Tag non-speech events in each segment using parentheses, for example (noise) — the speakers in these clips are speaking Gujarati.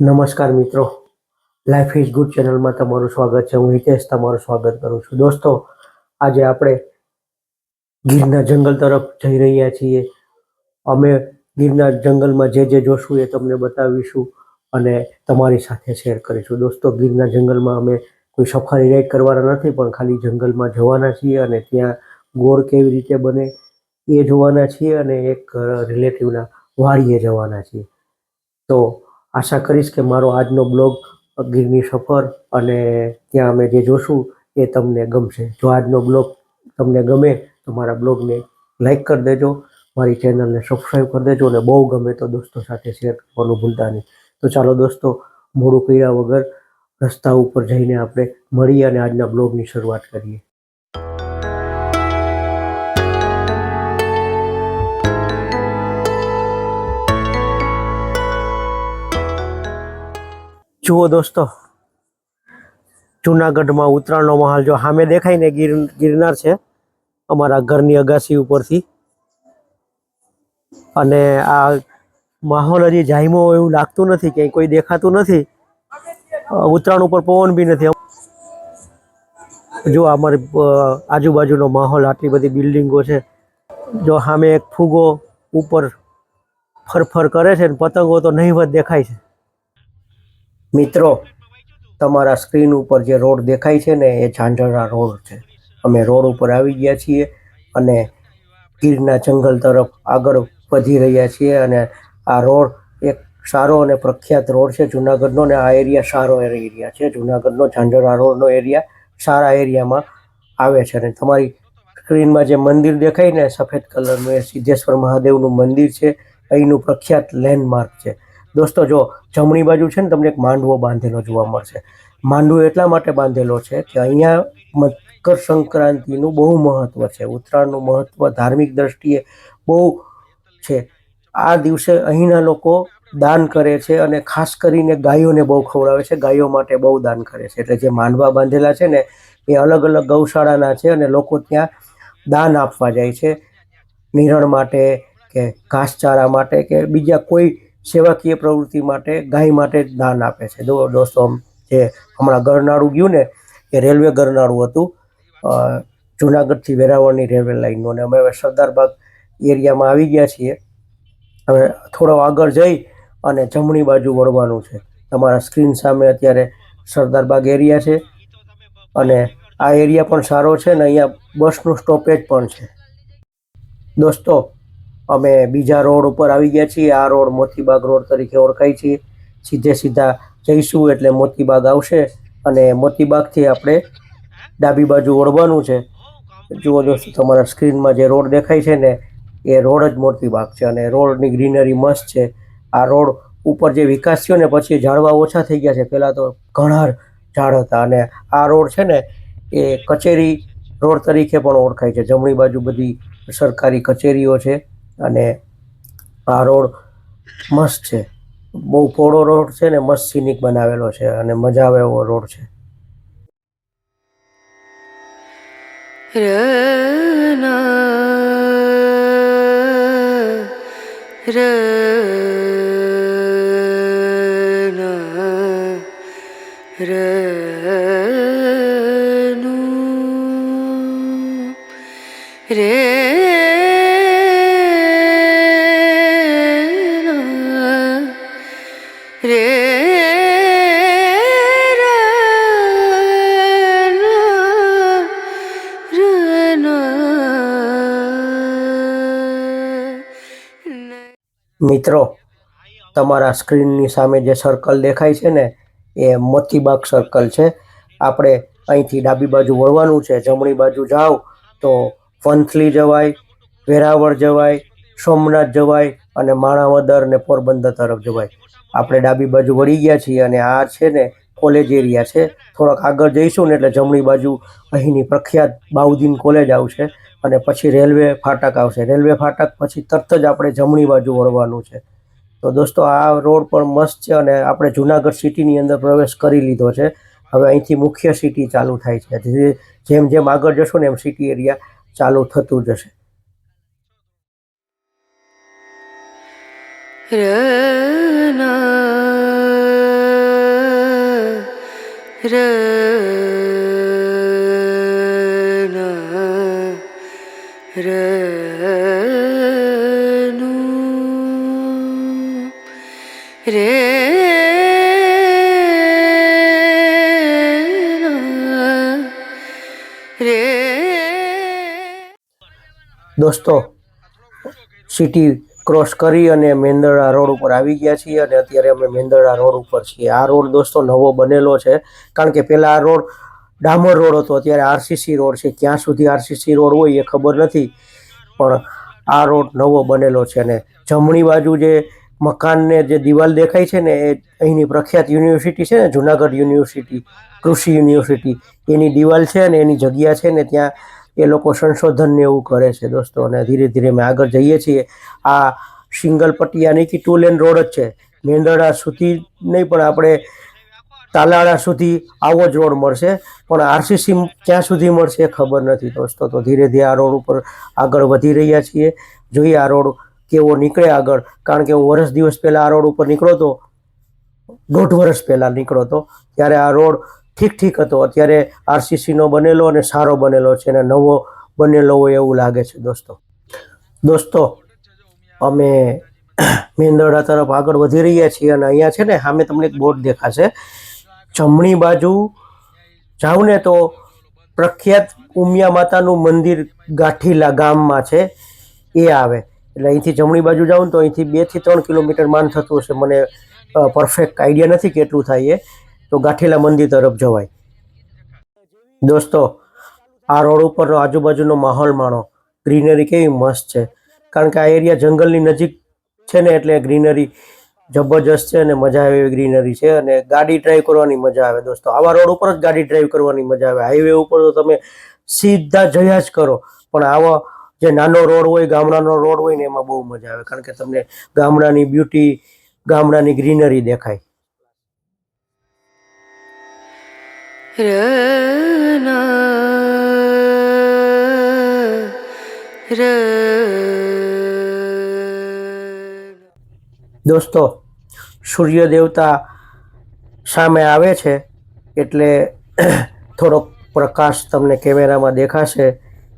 નમસ્કાર મિત્રો. લાઈફ ઇઝ ગુડ ચેનલમાં તમારું સ્વાગત છે. હું હિતેશ તમારું સ્વાગત કરું છું. દોસ્તો, આજે આપણે ગીરના જંગલ તરફ જઈ રહ્યા છીએ. અમે ગીરના જંગલમાં જે જે જોશું એ તમને બતાવીશું અને તમારી સાથે શેર કરીશું. દોસ્તો, ગીરના જંગલમાં અમે કોઈ સફારી રાઈડ કરવાના નથી, પણ ખાલી જંગલમાં જવાના છીએ અને ત્યાં ગોળ કેવી રીતે બને એ જોવાના છીએ અને એક રિલેટિવના વાડીએ જવાના છીએ. તો આશા કરીશ કે મારો આજનો બ્લોગ ગીરની સફર અને ત્યાં અમે જે જોશું એ તમને ગમશે. જો આજનો બ્લોગ તમને ગમે તો મારા બ્લોગને લાઈક કરી દેજો, મારી ચેનલને સબસ્ક્રાઈબ કરી દેજો અને બહુ ગમે તો દોસ્તો સાથે શેર કરવાનું ભૂલતા નહીં. તો ચાલો દોસ્તો, મોડું કર્યા વગર રસ્તા ઉપર જઈને આપણે મળીએ અને આજના બ્લોગની શરૂઆત કરીએ. જુઓ દોસ્તો, જુનાગઢમાં ઉત્તરાયણનો માહોલ જો સામે દેખાય ને, ગીર, ગિરનાર છે, અમારા ઘરની અગાસી ઉપરથી. અને આ માહોલ હજી જાયમો એવું લાગતું નથી, ક્યાંય કોઈ દેખાતું નથી. ઉત્તરાયણ ઉપર પવન બી નથી. જો અમારી આજુબાજુનો માહોલ, આટલી બધી બિલ્ડિંગો છે, જો સામે એક ફૂગો ઉપર ફરફર કરે છે ને, પતંગો તો નહીવત દેખાય છે. મિત્રો, તમારા સ્ક્રીન ઉપર જે રોડ દેખાય છે ને, એ ઝાંઝરા રોડ છે. અમે રોડ ઉપર આવી ગયા છીએ અને ગીરના જંગલ તરફ આગળ વધી રહ્યા છીએ અને આ રોડ એક સારો અને પ્રખ્યાત રોડ છે. જુનાગઢનો ને આ એરિયા સારો એરિયા છે. જુનાગઢનો, ઝાંઝરા રોડનો એરિયા સારા એરિયામાં આવે છે અને તમારી સ્ક્રીનમાં જે મંદિર દેખાય ને, સફેદ કલરનું એ સિદ્ધેશ્વર મહાદેવનું મંદિર છે. અહીંનું પ્રખ્યાત લેન્ડમાર્ક છે. દોસ્તો, જો જમણી બાજુ છે ને, તમને એક માંડવો બાંધેલો જોવા મળશે. માંડવો એટલા માટે બાંધેલો છે કે અહીંયા મકર સંક્રાંતિનું બહુ મહત્ત્વ છે. ઉત્તરાયણનું મહત્ત્વ ધાર્મિક દ્રષ્ટિએ બહુ છે. આ દિવસે અહીંના લોકો દાન કરે છે અને ખાસ કરીને ગાયોને બહુ ખવડાવે છે. ગાયો માટે બહુ દાન કરે છે. એટલે જે માંડવા બાંધેલા છે ને, એ અલગ અલગ ગૌશાળાના છે અને લોકો ત્યાં દાન આપવા જાય છે. નિરણ માટે કે ઘાસચારા માટે કે બીજા કોઈ સેવાકીય પ્રવૃત્તિ માટે, ગાય માટે જ દાન આપે છે. દોસ્તો જે હમણાં ગરનાળું ગયું ને, એ રેલવે ગરનાળું હતું. જુનાગઢથી વેરાવળની રેલવે લાઈનનું. અને અમે હવે સરદારબાગ એરિયામાં આવી ગયા છીએ. હવે થોડો આગળ જઈ અને જમણી બાજુ વળવાનું છે. તમારા સ્ક્રીન સામે અત્યારે સરદારબાગ એરિયા છે. અને આ એરિયા પણ સારો છે ને અહીંયા બસનું સ્ટોપેજ પણ છે. દોસ્તો અમે બીજા રોડ ઉપર આવી ગયા છીએ. આ રોડ મોતીબાગ રોડ તરીકે ઓળખાય છે. સીધે સીધા જઈશું એટલે મોતીબાગ આવશે અને મોતીબાગથી આપણે ડાબી બાજુ ઓળવાનું છે. જુઓ દોસ્તો, તમારા સ્ક્રીનમાં જે રોડ દેખાય છે ને, એ રોડ જ મોતીબાગ છે અને રોડની ગ્રીનરી મસ્ત છે. આ રોડ ઉપર જે વિકાસ થયો ને પછી ઝાડવા ઓછા થઈ ગયા છે. પહેલાં તો ઘણા ઝાડ હતા અને આ રોડ છે ને, એ કચેરી રોડ તરીકે પણ ઓળખાય છે. જમણી બાજુ બધી સરકારી કચેરીઓ છે. અને આ રોડ મસ્ત છે. બહુ પોળો રોડ છે ને મસ્ત સિનિક બનાવેલો છે અને મજા આવે એવો રોડ છે. મિત્રો, તમારા સ્ક્રીનની સામે જે સર્કલ દેખાય છે ને, એ મોતીબાગ સર્કલ છે. આપણે અહીંથી ડાબી બાજુ વળવાનું છે. જમણી બાજુ જાઓ તો વંથલી જવાય, વેરાવળ જવાય, સોમનાથ જવાય અને માણાવદર ને પોરબંદર તરફ જવાય. આપણે ડાબી બાજુ વળી ગયા છીએ અને આ છે ને કોલેજ એરિયા છે. થોડાક આગળ જઈશું ને એટલે જમણી બાજુ અહીંની પ્રખ્યાત બાઉદીન કોલેજ આવશે. અને પછી રેલવે ફાટક આવશે. રેલવે ફાટક પછી તરત જ આપણે જમણી બાજુ વળવાનું છે. તો દોસ્તો, આ રોડ પણ મસ્ત છે અને આપણે જુનાગઢ સિટીની અંદર પ્રવેશ કરી લીધો છે. હવે અહીંથી મુખ્ય સિટી ચાલુ થાય છે. જેમ જેમ આગળ જશો ને એમ સિટી એરિયા ચાલુ થતું જશે. ર દોસ્તો સિટી ક્રોસ કરી અને મેંદરડા રોડ ઉપર આવી ગયા છીએ અને અત્યારે અમે મેંદરડા રોડ ઉપર છીએ. આ રોડ દોસ્તો નવો બનેલો છે. કારણ કે પહેલાં આ રોડ ડામર રોડ હતો. અત્યારે આરસીસી રોડ છે. ક્યાં સુધી આરસીસી રોડ હોય એ ખબર નથી. પણ આ રોડ નવો બનેલો છે અને જમણી બાજુ જે મકાનને જે દિવાલ દેખાય છે ને, એ અહીંની પ્રખ્યાત યુનિવર્સિટી છે ને, જુનાગઢ યુનિવર્સિટી, કૃષિ યુનિવર્સિટી, એની દિવાલ છે ને એની જગ્યા છે ને, ત્યાં એ લોકો સંશોધનને એવું કરે છે દોસ્તો. અને ધીરે ધીરે અમે આગળ જઈએ છીએ. આ સિંગલ પટ્ટી યાની કે ટુ લેન રોડ જ છે. મેંદરડા સુધી નહીં, પણ આપણે તાલાળા સુધી આવો જ રોડ મળશે. પણ આરસીસી ક્યાં સુધી મળશે ખબર નથી દોસ્તો. તો ધીરે ધીરે આ રોડ ઉપર આગળ વધી રહ્યા છીએ. જોઈએ આ રોડ કેવો નીકળે આગળ. કારણ કે હું વર્ષ દિવસ પહેલાં આ રોડ ઉપર નીકળો તો દોઢ વર્ષ પહેલાં નીકળો તો ત્યારે આ રોડ ઠીક ઠીક હતો. અત્યારે આરસીસીનો બનેલો અને સારો બનેલો છે અને નવો બનેલો હોય એવું લાગે છે દોસ્તો. દોસ્તો, અમે મેંદરડા તરફ આગળ વધી રહ્યા છીએ અને અહીંયા છે ને, સામે તમને એક બોર્ડ દેખાશે. જમણી બાજુ જાઓ ને તો પ્રખ્યાત ઉમિયા માતાનું મંદિર ગાંઠીલા ગામમાં છે. એ આવે. એટલે અહીંથી જમણી બાજુ જાઉં તો અહીંથી બેથી ત્રણ કિલોમીટર માન થતું હશે. મને પરફેક્ટ આઈડિયા નથી કેટલું થાય એ. તો ગાંઠીલા મંદિર તરફ જવાય. દોસ્તો, આ રોડ ઉપરનો આજુબાજુનો માહોલ માણો. ગ્રીનરી કેવી મસ્ત છે. કારણ કે આ એરિયા જંગલની નજીક છે ને એટલે ગ્રીનરી જબરજસ્ત છે અને મજા આવે એવી ગ્રીનરી છે અને ગાડી ડ્રાઈવ કરવાની મજા આવે દોસ્તો. આવા રોડ ઉપર જ ગાડી ડ્રાઈવ કરવાની મજા આવે. હાઈવે ઉપર તો તમે સીધા જયા જ કરો. પણ આવો જે નાનો રોડ હોય, ગામડાનો રોડ હોય ને એમાં બહુ મજા આવે. કારણ કે તમને ગામડાની બ્યુટી ગામડાની ગ્રીનરી દેખાય. દોસ્તો સૂર્ય દેવતા સામે આવે છે એટલે થોડોક પ્રકાશ તમને કેમેરામાં દેખાશે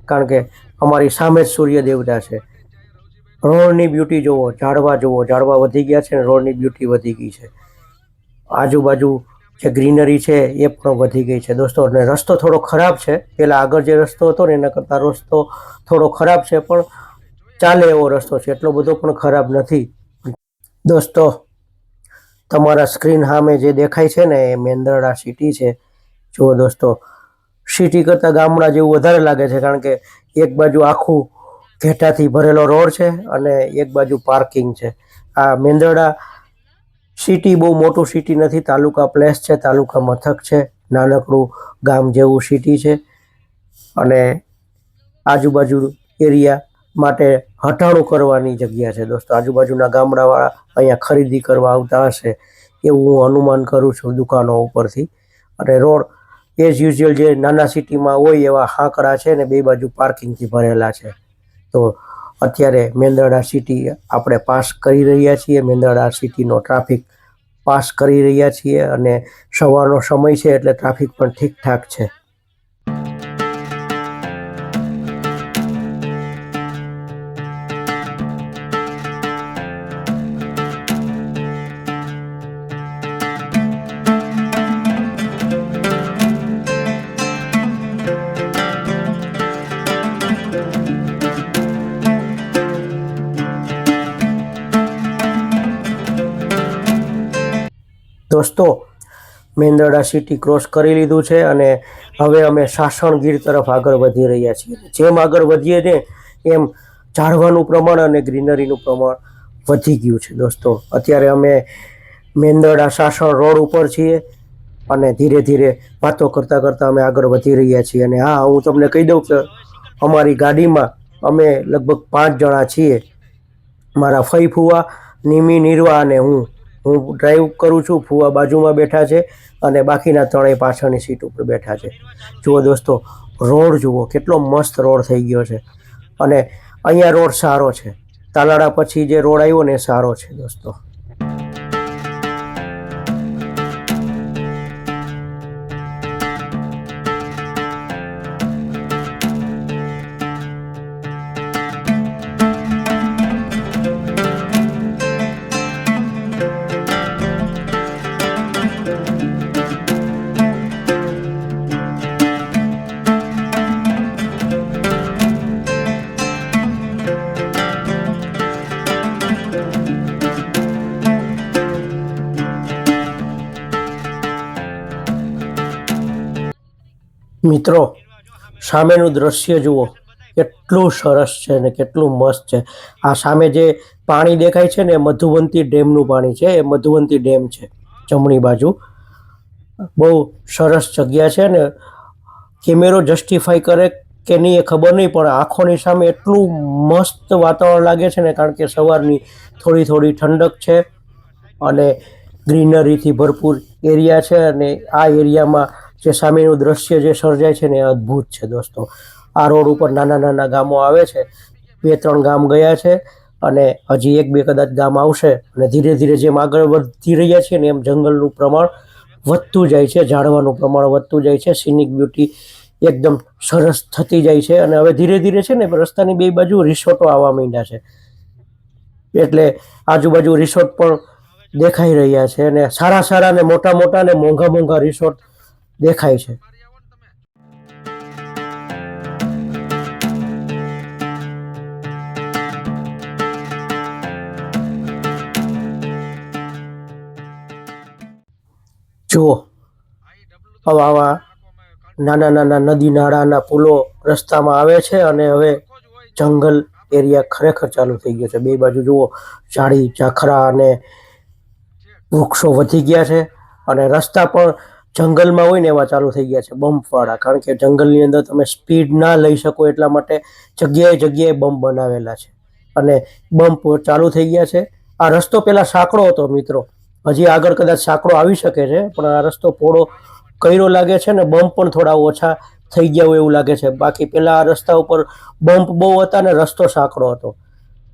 કારણ કે અમારી સામે જ સૂર્ય દેવતા છે. રોડની બ્યુટી જુઓ, ઝાડવા જુઓ, ઝાડવા વધી ગયા છે ને રોડની બ્યુટી વધી ગઈ છે. આજુબાજુ જે ગ્રીનરી છે એ પણ વધી ગઈ છે. દોસ્તો, અને રસ્તો થોડો ખરાબ છે. પહેલાં આગળ જે રસ્તો હતો ને એના કરતાં રસ્તો થોડો ખરાબ છે, પણ ચાલે એવો રસ્તો છે. એટલો બધો પણ ખરાબ નથી. દોસ્તો, તમારા સ્ક્રીન સામે જે દેખાય છે ને, એ મેંદરડા સિટી છે. જુઓ દોસ્તો, સિટી કરતાં ગામડા જેવું વધારે લાગે છે, કારણ કે એક બાજુ આખું ઘેટાથી ભરેલો રોડ છે અને એક બાજુ પાર્કિંગ છે. આ મેંદરડા સિટી બહુ મોટું સિટી નથી, તાલુકા પ્લેસ છે, તાલુકા મથક છે, નાનકડું ગામ જેવું સિટી છે. અને આજુબાજુ એરિયા માટે હટાણું કરવાની જગ્યા છે. દોસ્તો, આજુબાજુના ગામડાવાળા અહીંયા ખરીદી કરવા આવતા હશે એવું હું અનુમાન કરું છું દુકાનો ઉપરથી. અને રોડ એઝ યુઝ્યુઅલ જે નાના સિટીમાં હોય એવા હાંકડા છે ને બે બાજુ પાર્કિંગથી ભરેલા છે. તો અત્યારે મેંદરડા સિટી આપણે પાસ કરી રહ્યા છીએ. મેંદરડા સિટીનો ટ્રાફિક પાસ કરી રહ્યા છીએ અને સવારનો સમય છે એટલે ટ્રાફિક પણ ઠીકઠાક છે. દોસ્તો, મેંદરડા સિટી ક્રોસ કરી લીધું છે અને હવે અમે સાસણગીર તરફ આગળ વધી રહ્યા છીએ. જેમ આગળ વધીએ ને એમ ઝાડવાનું પ્રમાણ અને ગ્રીનરીનું પ્રમાણ વધી ગયું છે દોસ્તો. અત્યારે અમે મેંદરડા સાસણ રોડ ઉપર છીએ અને ધીરે ધીરે વાતો કરતાં કરતાં અમે આગળ વધી રહ્યા છીએ. અને હા, હું તમને કહી દઉં કે અમારી ગાડીમાં અમે લગભગ પાંચ જણા છીએ. મારા ફઈ ફુવા, નિમી, નિર્વા અને હું. હું ડ્રાઈવ કરું છું, ફુવા બાજુમાં બેઠા છે અને બાકીના ત્રણેય પાછળની સીટ ઉપર બેઠા છે. જુઓ દોસ્તો, રોડ જુઓ, કેટલો મસ્ત રોડ થઈ ગયો છે. અને અહીંયા રોડ સારો છે. તાલાળા પછી જે રોડ આવ્યો ને સારો છે દોસ્તો. મિત્રો, સામેનું દ્રશ્ય જુઓ. કેટલું સરસ છે ને કેટલું મસ્ત છે. આ સામે જે પાણી દેખાય છે ને, એ મધુવંતી ડેમનું પાણી છે. એ મધુવંતી ડેમ છે, જમણી બાજુ. બહુ સરસ જગ્યા છે ને. કેમેરો જસ્ટિફાઈ કરે કે નહીં એ ખબર નહીં, પણ આંખોની સામે એટલું મસ્ત વાતાવરણ લાગે છે ને, કારણ કે સવારની થોડી થોડી ઠંડક છે અને ગ્રીનરીથી ભરપૂર એરિયા છે અને આ એરિયામાં જે સામેનું દ્રશ્ય જે સર્જાય છે ને એ અદ્ભુત છે દોસ્તો. આ રોડ ઉપર નાના નાના ગામો આવે છે. બે ત્રણ ગામ ગયા છે અને હજી એક બે કદાચ ગામ આવશે અને ધીરે ધીરે જેમ આગળ વધી રહ્યા છીએ ને એમ જંગલનું પ્રમાણ વધતું જાય છે, ઝાડવાનું પ્રમાણ વધતું જાય છે સિનિક બ્યુટી એકદમ સરસ થતી જાય છે અને હવે ધીરે ધીરે છે ને રસ્તાની બે બાજુ રિસોર્ટો આવવા માંડ્યા છે. એટલે આજુબાજુ રિસોર્ટ પણ દેખાઈ રહ્યા છે અને સારા સારા ને મોટા મોટા ને મોંઘા મોંઘા રિસોર્ટ દેખાય છે. જુઓ હવે આવા નાના નાના નદી નાળાના પુલો રસ્તામાં આવે છે અને હવે જંગલ એરિયા ખરેખર ચાલુ થઈ ગયો છે. બે બાજુ જુઓ, ઝાડી, ઝાખરા અને વૃક્ષો વધી ગયા છે અને રસ્તા પણ જંગલમાં હોય ને એવા ચાલુ થઈ ગયા છે બમ્પવાળા કારણ કે જંગલની અંદર તમે સ્પીડ ના લઈ શકો એટલા માટે જગ્યાએ જગ્યાએ બમ્પ બનાવેલા છે. અને બમ્પ ચાલુ થઈ ગયા છે. આ રસ્તો પહેલાં સાંકડો હતો મિત્રો. હજી આગળ કદાચ સાંકડો આવી શકે છે, પણ આ રસ્તો પોળો કર્યો લાગે છે ને બમ્પ પણ થોડા ઓછા થઈ ગયા હોય એવું લાગે છે. બાકી પહેલાં આ રસ્તા ઉપર બમ્પ બહુ હતા ને રસ્તો સાંકડો હતો.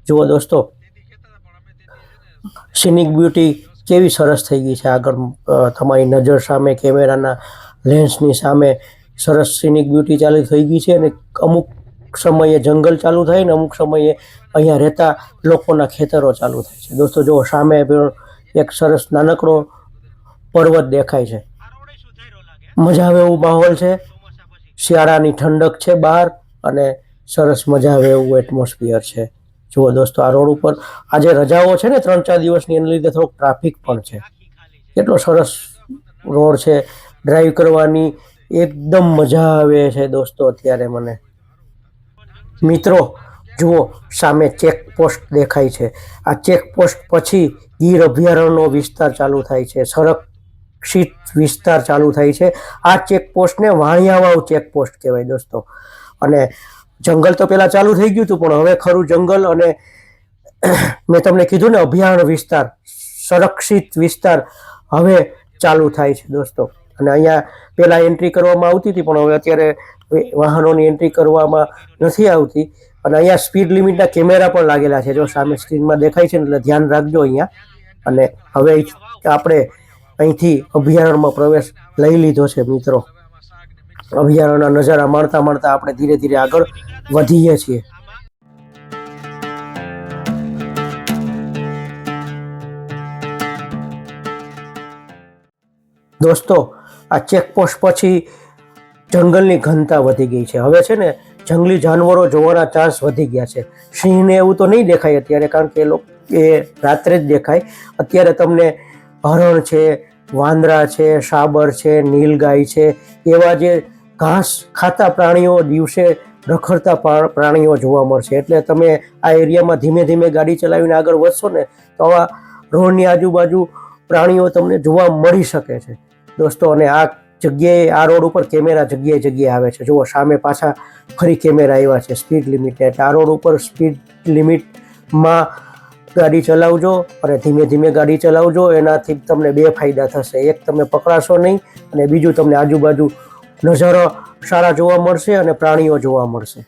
જુઓ દોસ્તો. સિનિક બ્યુટી કેવી સરસ થઈ ગઈ છે આગળ તમારી નજર સામે, કેમેરાના લેન્સની સામે સરસ સિનિક બ્યુટી ચાલુ થઈ ગઈ છે અને અમુક સમયે જંગલ ચાલુ થાય ને અમુક સમયે અહીંયા રહેતા લોકોના ખેતરો ચાલુ થાય છે. દોસ્તો, જો સામે એક સરસ નાનકડો પર્વત દેખાય છે. મજા આવે એવું માહોલ છે. શિયાળાની ઠંડક છે બહાર અને સરસ મજા આવે એવું એટમોસ્ફિયર છે. જુઓ દોસ્તો, આ રોડ ઉપર આજે રજાઓ છે ને ત્રણ ચાર દિવસની, એના લીધે થોડોક ટ્રાફિક પણ છે. કેટલો સરસ રોડ છે. ડ્રાઈવ કરવાની એકદમ મજા આવે છે દોસ્તો અત્યારે મને. મિત્રો, જુઓ, સામે ચેકપોસ્ટ દેખાય છે. આ ચેકપોસ્ટ પછી ગીર અભયારણ્યનો વિસ્તાર ચાલુ થાય છે. સંરક્ષિત વિસ્તાર ચાલુ થાય છે. આ ચેકપોસ્ટને વાણિયાવાવ ચેકપોસ્ટ કહેવાય દોસ્તો. અને જંગલ તો પહેલાં ચાલુ થઈ ગયું હતું, પણ હવે ખરું જંગલ અને (clears throat) મેં તમને કીધું ને અભિયાન વિસ્તાર, સંરક્ષિત વિસ્તાર હવે ચાલુ થાય છે દોસ્તો. અને અહીંયા પહેલાં એન્ટ્રી કરવામાં આવતી હતી, પણ હવે અત્યારે વાહનોની એન્ટ્રી કરવામાં નથી આવતી. અને અહીંયા સ્પીડ લિમિટના કેમેરા પણ લાગેલા છે, જો સામે સ્ક્રીનમાં દેખાય છે ને, એટલે ધ્યાન રાખજો અહીંયા. અને હવે આપણે અહીંથી અભયારણ્યમાં પ્રવેશ લઈ લીધો છે મિત્રો. અભયારણ્યના નજારા માણતા માણતા આપણે ધીરે ધીરે આગળ વધીએ છીએ. દોસ્તો, આ ચેકપોસ્ટ પછી જંગલની ઘનતા વધી ગઈ છે. હવે છે ને, જંગલી જાનવરો જોવાના ચાન્સ વધી ગયા છે. સિંહને એવું તો નહીં દેખાય અત્યારે, કારણ કે એ લોકો, એ રાત્રે જ દેખાય. અત્યારે તમને હરણ છે, વાંદરા છે, સાબર છે, નીલગાય છે, એવા જે ઘાસ ખાતા પ્રાણીઓ દિવસે રખડતા પ્રાણીઓ જોવા મળશે. એટલે તમે આ એરિયામાં ધીમે ધીમે ગાડી ચલાવીને આગળ વધશો ને, તો આવા રોડની આજુબાજુ પ્રાણીઓ તમને જોવા મળી શકે છે. દોસ્તો, અને આ જગ્યાએ, આ રોડ ઉપર કેમેરા જગ્યાએ જગ્યાએ આવે છે. જુઓ, સામે પાછા ફરી કેમેરા આવ્યા છે. Speed limit. એટલે આ રોડ ઉપર સ્પીડ લિમિટમાં ગાડી ચલાવજો અને ધીમે ધીમે ગાડી ચલાવજો. એનાથી તમને બે ફાયદા થશે. એક તમે પકડાશો નહીં અને બીજું, તમને આજુબાજુ નજારો સારા જોવા મળશે અને પ્રાણીઓ જોવા મળશે.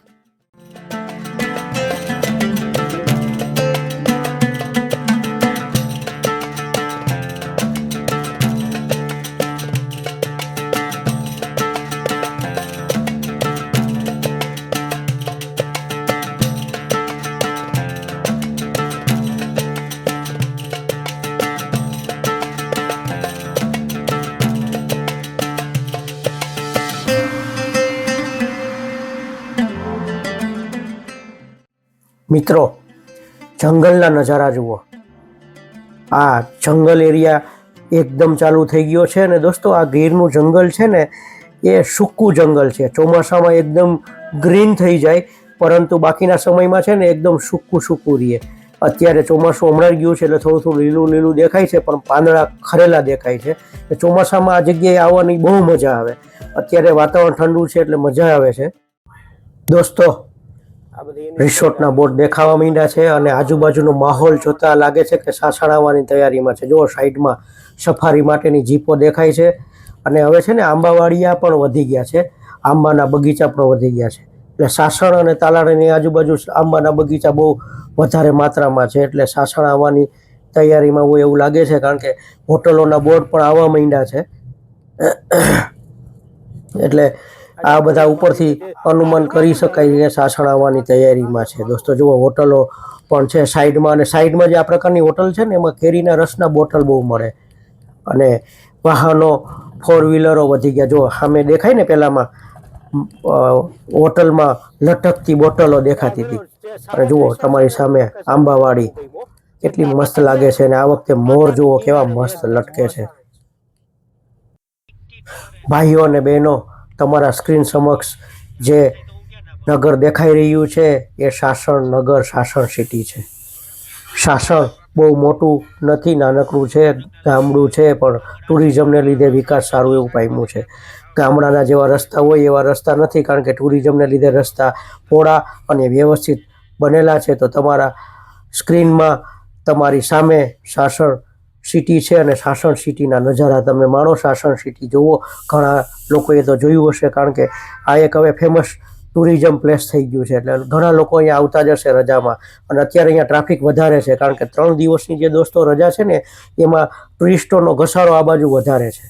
મિત્રો, જંગલના નજારા જુઓ. આ જંગલ એરિયા એકદમ ચાલુ થઈ ગયો છે અને દોસ્તો, આ ગીરનું જંગલ છે ને, એ સૂકું જંગલ છે. ચોમાસામાં એકદમ ગ્રીન થઈ જાય, પરંતુ બાકીના સમયમાં છે ને એકદમ સૂકું સૂકું રહે. અત્યારે ચોમાસું હમણાં ગયું છે એટલે થોડું થોડું લીલું લીલું દેખાય છે, પણ પાંદડા ખરેલા દેખાય છે. ચોમાસામાં આ જગ્યાએ આવવાની બહુ મજા આવે. અત્યારે વાતાવરણ ઠંડુ છે એટલે મજા આવે છે. દોસ્તો રિસોર્ટના બોર્ડ દેખાવા માંડ્યા છે અને આજુબાજુનો માહોલ જોતા લાગે છે કે સાસણ આવવાની તૈયારીમાં છે. જો સાઈડમાં સફારી માટેની જીપો દેખાય છે અને હવે છે ને આંબાવાડિયા પણ વધી ગયા છે. આંબાના બગીચા પણ વધી ગયા છે. એટલે સાસણ અને તાલાળાની આજુબાજુ આંબાના બગીચા બહુ વધારે માત્રામાં છે. એટલે સાસણ આવવાની તૈયારીમાં હોય એવું લાગે છે કારણ કે હોટલોના બોર્ડ પણ આવવા માંડ્યા છે. એટલે આ બધા ઉપરથી અનુમાન કરી શકાય કે સાસણ આવવાની તૈયારીમાં છે. દોસ્તો, જુઓ, હોટલો પણ છે સાઈડમાં અને સાઈડમાં જે આ પ્રકારની હોટલ છે ને, એમાં કેરીના રસના બોટલ બહુ મળે. અને વાહનો ફોર વ્હીલરો વધી ગયા. જો સામે દેખાય ને પહેલાંમાં હોટલમાં લટકતી બોટલો દેખાતી હતી. અને જુઓ, તમારી સામે આંબાવાડી કેટલી મસ્ત લાગે છે અને આ વખતે મોર, જુઓ, કેવા મસ્ત લટકે છે. ભાઈઓ અને બહેનો તમારા સ્ક્રીન સમક્ષ જે નગર દેખાઈ રહ્યું છે, એ સાસણ નગર સાસણ સિટી છે. સાસણ બહુ મોટું નથી, નાનકડું છે, ગામડું છે, પણ ટુરિઝમને લીધે વિકાસ સારું એવું પામ્યું છે. ગામડાના જેવા રસ્તા હોય એવા રસ્તા નથી, કારણ કે ટુરિઝમને લીધે રસ્તા પહોળા અને વ્યવસ્થિત બનેલા છે. તો તમારા સ્ક્રીનમાં તમારી સામે સાસણ સિટી છે અને સાસણ સિટીના નજારા તમે માણો સાસણ સિટી જુઓ. ઘણા લોકોએ તો જોયું હશે કારણ કે આ એક હવે ફેમસ ટુરિઝમ પ્લેસ થઈ ગયું છે. એટલે ઘણા લોકો અહીંયા આવતા જ હશે રજામાં. અને અત્યારે અહીંયા ટ્રાફિક વધારે છે કારણ કે ત્રણ દિવસની જે દોસ્તો રજા છે ને, એમાં ટુરિસ્ટોનો ઘસારો આ બાજુ વધારે છે.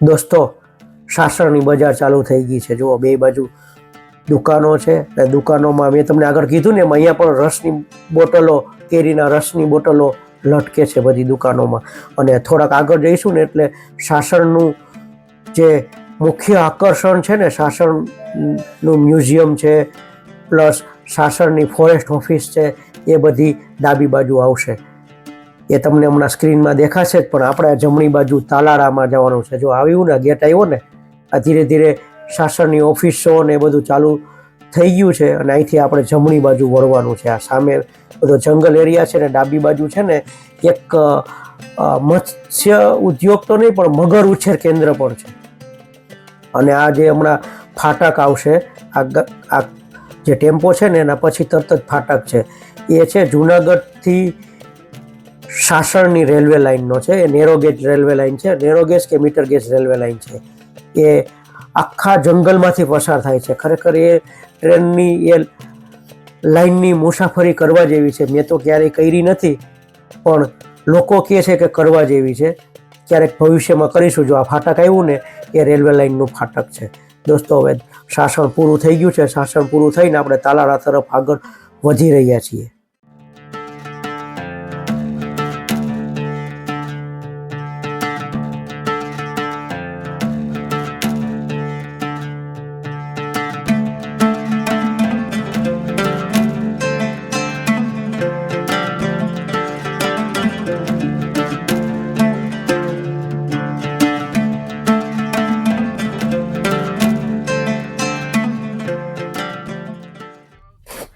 દોસ્તો, સાસણની બજાર ચાલુ થઈ ગઈ છે. જુઓ, બે બાજુ દુકાનો છે. અને દુકાનોમાં મેં તમને આગળ કીધું ને એમાં અહીંયા પણ રસની બોટલો, કેરીના રસની બોટલો લટકે છે બધી દુકાનોમાં. અને થોડાક આગળ જઈશું ને એટલે સાસણનું જે મુખ્ય આકર્ષણ છે ને, સાસણનું મ્યુઝિયમ છે, પ્લસ સાસણની ફોરેસ્ટ ઓફિસ છે, એ બધી ડાબી બાજુ આવશે. એ તમને હમણાં સ્ક્રીનમાં દેખાશે જ, પણ આપણે જમણી બાજુ તાલાળામાં જવાનું છે. જો આવ્યું ને ગેટ આવ્યો ને, આ ધીરે ધીરે શાસનની ઓફિસો ને બધું ચાલુ થઈ ગયું છે અને અહીંથી આપણે જમણી બાજુ વળવાનું છે. આ સામે બધો જંગલ એરિયા છે ને ડાબી બાજુ છે ને એક મત્સ્ય ઉદ્યોગ તો નહીં, પણ મગર ઉછેર કેન્દ્ર પણ છે. અને આ જે હમણાં ફાટક આવશે, આ જે ટેમ્પો છે ને એના પછી તરત જ ફાટક છે. એ છે જુનાગઢથી સાસણની રેલવે લાઇનનો છે. એ નેરો ગેજ રેલવે લાઇન છે. નેરો ગેજ કે મીટર ગેજ રેલવે લાઇન છે. એ આખા જંગલમાંથી પસાર થાય છે. ખરેખર એ ટ્રેનની, એ લાઇનની મુસાફરી કરવા જેવી છે. મેં તો ક્યારેય કરી નથી, પણ લોકો કહે છે કે કરવા જેવી છે. ક્યારેક ભવિષ્યમાં કરીશું. જો આ ફાટક આવ્યું ને, એ રેલવે લાઇનનું ફાટક છે. દોસ્તો, હવે શાસન પૂરું થઈ ગયું છે. શાસન પૂરું થઈને આપણે તાલાળા તરફ આગળ વધી રહ્યા છીએ.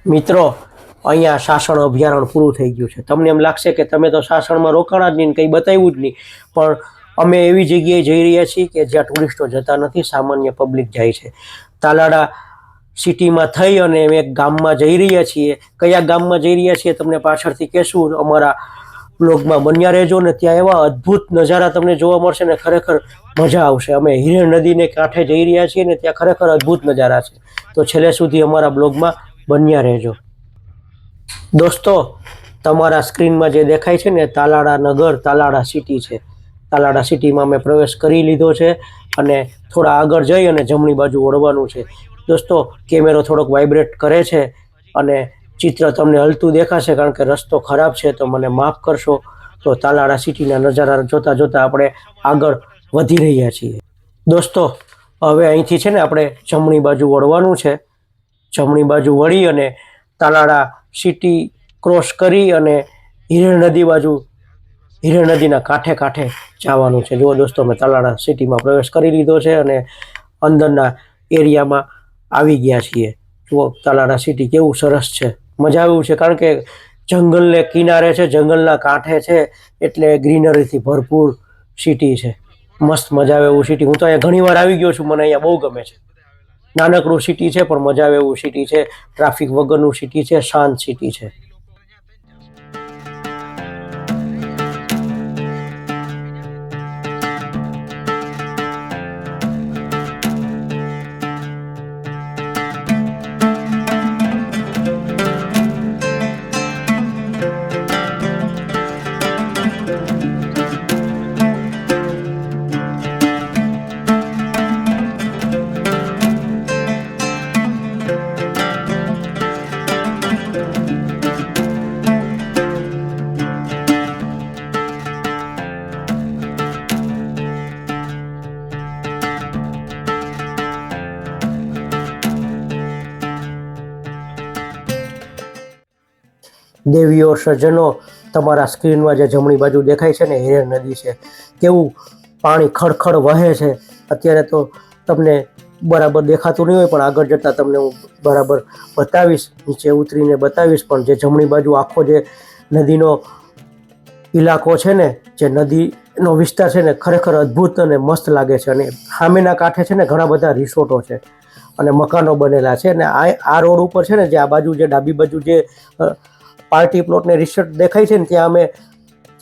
મિત્રો, અહીંયા સાસણ અભયારણ્ય પૂરું થઈ ગયું છે. તમને એમ લાગશે કે તમે તો સાસણમાં રોકાણા જ નહીં કંઈ બતાવ્યું જ નહીં. પણ અમે એવી જગ્યાએ જઈ રહ્યા છીએ કે જ્યાં ટુરિસ્ટો જતા નથી, સામાન્ય પબ્લિક જાય છે. તાલાડા સિટીમાં થઈ અને અમે એક ગામમાં જઈ રહ્યા છીએ. કયા ગામમાં જઈ રહ્યા છીએ તમને પાછળથી કહેશું. અમારા બ્લોગમાં બન્યા રહેજો ને ત્યાં એવા અદ્ભુત નજારા તમને જોવા મળશે ને ખરેખર મજા આવશે. અમે હિરણ નદીને કાંઠે જઈ રહ્યા છીએ ને ત્યાં ખરેખર અદ્ભુત નજારા છે. તો છેલ્લે સુધી અમારા બ્લોગમાં બન્યા રહેજો. દોસ્તો, તમારા સ્ક્રીનમાં જે દેખાય છે ને, તાલાળા નગર, તાલાળા સિટી છે. તાલાળા સિટીમાં મેં પ્રવેશ કરી લીધો છે અને થોડા આગળ જઈ અને જમણી બાજુ વળવાનું છે. દોસ્તો, કેમેરો થોડોક વાઇબ્રેટ કરે છે અને ચિત્ર તમને હલતું દેખાશે કારણ કે રસ્તો ખરાબ છે, તો મને માફ કરશો. તો તાલાળા સિટીના નજારા જોતાં જોતાં આપણે આગળ વધી રહ્યા છીએ. દોસ્તો, હવે અહીંથી છે ને આપણે જમણી બાજુ વળવાનું છે. જમણી બાજુ વળી અને તાલાળા સિટી ક્રોસ કરી અને હિરણ નદી બાજુ, હિરણ નદીના કાંઠે કાંઠે જવાનું છે. જુઓ દોસ્તો, અમે તલાળા સિટીમાં પ્રવેશ કરી લીધો છે અને અંદરના એરિયામાં આવી ગયા છીએ. જુઓ, તાલાળા સિટી કેવું સરસ છે. મજા આવ્યું છે, કારણ કે જંગલને કિનારે છે, જંગલના કાંઠે છે, એટલે ગ્રીનરીથી ભરપૂર સિટી છે. મસ્ત મજા આવે એવું સિટી હું તો અહીંયા ઘણી વાર આવી ગયો છું, મને અહીંયા બહુ ગમે છે. નાનકડું સિટી છે, પણ મજા આવે એવું સિટી છે. ટ્રાફિક વગરનું સિટી છે, શાંત સિટી છે. દેવીઓ, સજ્જનો, તમારા સ્ક્રીનમાં જે જમણી બાજુ દેખાય છે ને, હિરણ નદી છે, કેવું પાણી ખડખડ વહે છે. અત્યારે તો તમને બરાબર દેખાતું નહીં હોય, પણ આગળ જતાં તમને હું બરાબર બતાવીશ, નીચે ઉતરીને બતાવીશ. પણ જે જમણી બાજુ આખો જે નદીનો ઇલાકો છે ને, જે નદીનો વિસ્તાર છે ને, ખરેખર અદ્ભુત અને મસ્ત લાગે છે. અને સામેના કાંઠે છે ને, ઘણા બધા રિસોર્ટો છે અને મકાનો બનેલા છે. અને આ આ રોડ ઉપર છે ને, જે આ બાજુ જે ડાબી બાજુ જે પાર્ટી પ્લોટને રિસર્ટ દેખાય છે ને ત્યાં અમે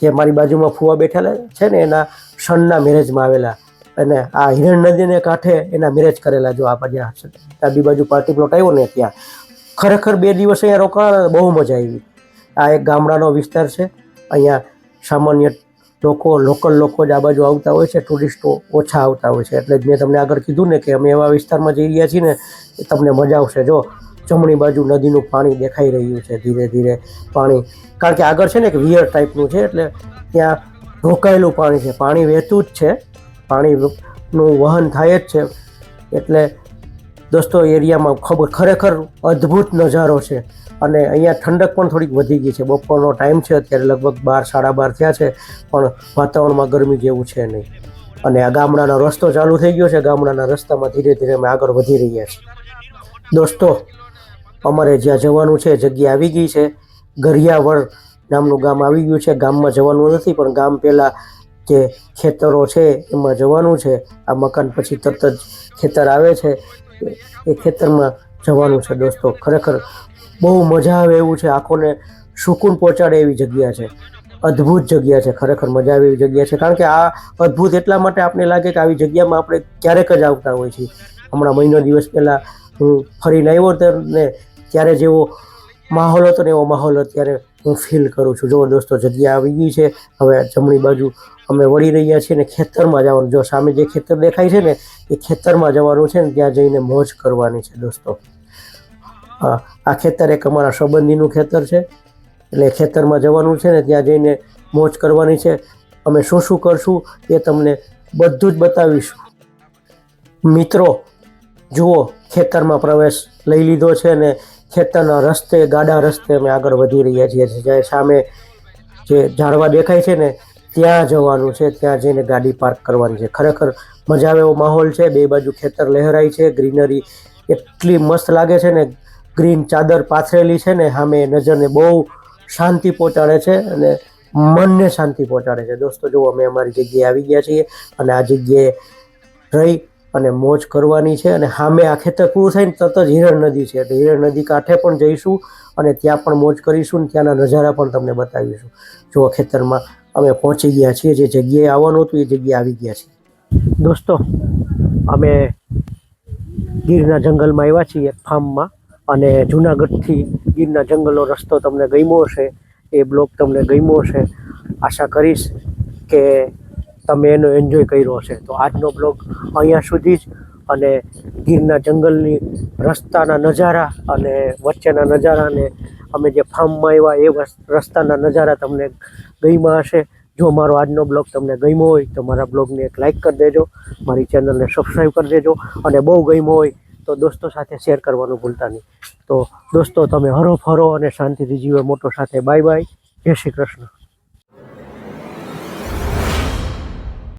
જે મારી બાજુમાં ફુવા બેઠેલા છે ને એના સનના મેરેજમાં આવેલા અને આ હિરણ નદીને કાંઠે એના મેરેજ કરેલા જો આ બાજુ ડાબી બાજુ પાર્ટી પ્લોટ આવ્યો ને ત્યાં. ખરેખર બે દિવસ અહીંયા રોકાણ બહુ મજા આવી. આ એક ગામડાનો વિસ્તાર છે. અહીંયા સામાન્ય લોકો લોકલ લોકો જ આ બાજુ આવતા હોય છે. ટુરિસ્ટો ઓછા આવતા હોય છે. એટલે જ મેં તમને આગળ કીધું ને કે અમે એવા વિસ્તારમાં જઈ રહ્યા છીએ ને તમને મજા આવશે. જો જમણી બાજુ નદીનું પાણી દેખાઈ રહ્યું છે ધીરે ધીરે પાણી. કારણ કે આગળ છે ને એક વિયર ટાઈપનું છે, એટલે ત્યાં રોકાયેલું પાણી છે. પાણી વહેતું જ છે. પાણીનું વહન થાય જ છે. એટલે દોસ્તો, એરિયામાં ખબર, ખરેખર અદ્ભુત નજારો છે. અને અહીંયા ઠંડક પણ થોડીક વધી ગઈ છે. બપોરનો ટાઈમ છે, અત્યારે લગભગ બાર, સાડા બાર થયા છે, પણ વાતાવરણમાં ગરમી જેવું છે નહીં. અને આ ગામડાનો રસ્તો ચાલુ થઈ ગયો છે. ગામડાના રસ્તામાં ધીરે ધીરે અમે આગળ વધી રહ્યા છીએ. દોસ્તો અમારે જ્યાં જવાનું છે, જગ્યા આવી ગઈ છે. ગરિયાવળ નામનું ગામ આવી ગયું છે. ગામમાં જવાનું નથી, પણ ગામ પહેલાં જે ખેતરો છે, એમાં જવાનું છે. આ મકાન પછી તરત જ ખેતર આવે છે. એ ખેતરમાં જવાનું છે દોસ્તો. ખરેખર બહુ મજા આવે એવું છે. આંખોને સુકૂન પહોંચાડે એવી જગ્યા છે. અદ્ભુત જગ્યા છે. ખરેખર મજા આવે એવી જગ્યા છે. કારણ કે આ અદ્ભુત એટલા માટે આપણે લાગે કે આવી જગ્યામાં આપણે ક્યારેક જ આવતા હોય છીએ. હમણાં મહિનો દિવસ પહેલાં હું ફરીને આવ્યો ને ત્યારે જેવો માહોલ હતો ને એવો માહોલ અત્યારે હું ફીલ કરું છું. જો દોસ્તો, જગ્યા આવી ગઈ છે. હવે જમણી બાજુ અમે વળી રહ્યા છીએ ને ખેતરમાં જવાનું. જો સામે જે ખેતર દેખાય છે ને, એ ખેતરમાં જવાનું છે ને, ત્યાં જઈને મોજ કરવાની છે દોસ્તો. આ ખેતર એક અમારા સંબંધીનું ખેતર છે. એટલે ખેતરમાં જવાનું છે ને, ત્યાં જઈને મોજ કરવાની છે. અમે શું શું કરશું એ તમને બધું જ બતાવીશું. મિત્રો, જુઓ, ખેતરમાં પ્રવેશ લઈ લીધો છે ને ખેતરના રસ્તે, ગાડા રસ્તે અમે આગળ વધી રહ્યા છીએ. જે સામે જે ઝાડવા દેખાય છે ને, ત્યાં જવાનું છે, ત્યાં જઈને ગાડી પાર્ક કરવાની છે. ખરેખર મજા આવે એવો માહોલ છે. બે બાજુ ખેતર લહેરાય છે, ગ્રીનરી એટલી મસ્ત લાગે છે ને, ગ્રીન ચાદર પાથરેલી છે ને, સામે નજરને બહુ શાંતિ પહોંચાડે છે અને મનને શાંતિ પહોંચાડે છે. દોસ્તો જો અમે અમારી જગ્યાએ આવી ગયા છીએ અને આ જગ્યાએ રહી અને મોજ કરવાની છે અને સામે આ ખેતર પૂરું થઈને તરત જ હિરણ નદી છે. એટલે હિરણ નદી કાંઠે પણ જઈશું અને ત્યાં પણ મોજ કરીશું ને ત્યાંના નજારા પણ તમને બતાવીશું. જો ખેતરમાં અમે પહોંચી ગયા છીએ, જે જગ્યાએ આવવાનું હતું એ જગ્યાએ આવી ગયા છીએ. દોસ્તો, અમે ગીરના જંગલમાં આવ્યા છીએ ફાર્મમાં અને જુનાગઢથી ગીરના જંગલનો રસ્તો તમને ગમ્યો હશે, એ બ્લોગ તમને ગમ્યો હશે. આશા કરીશ કે તમે એનો એન્જોય કર્યો હશે. તો આજનો બ્લોગ અહીંયા સુધી જ અને ગીરના જંગલની રસ્તાના નજારા અને વચ્ચેના નજારાને અમે જે ફાર્મમાં આવ્યા એ રસ્તાના નજારા તમને ગઈમાં હશે. જો મારો આજનો બ્લોગ તમને ગમ્યો હોય તો મારા બ્લોગને એક લાઇક કરી દેજો. મારી ચેનલને સબસ્ક્રાઈબ કરી દેજો. અને બહુ ગમ્યો હોય તો દોસ્તો સાથે શેર કરવાનું ભૂલતા નહીં. તો દોસ્તો તમે હરો ફરો અને શાંતિથી જીવો, મોટો સાથે બાય બાય જય શ્રી કૃષ્ણ.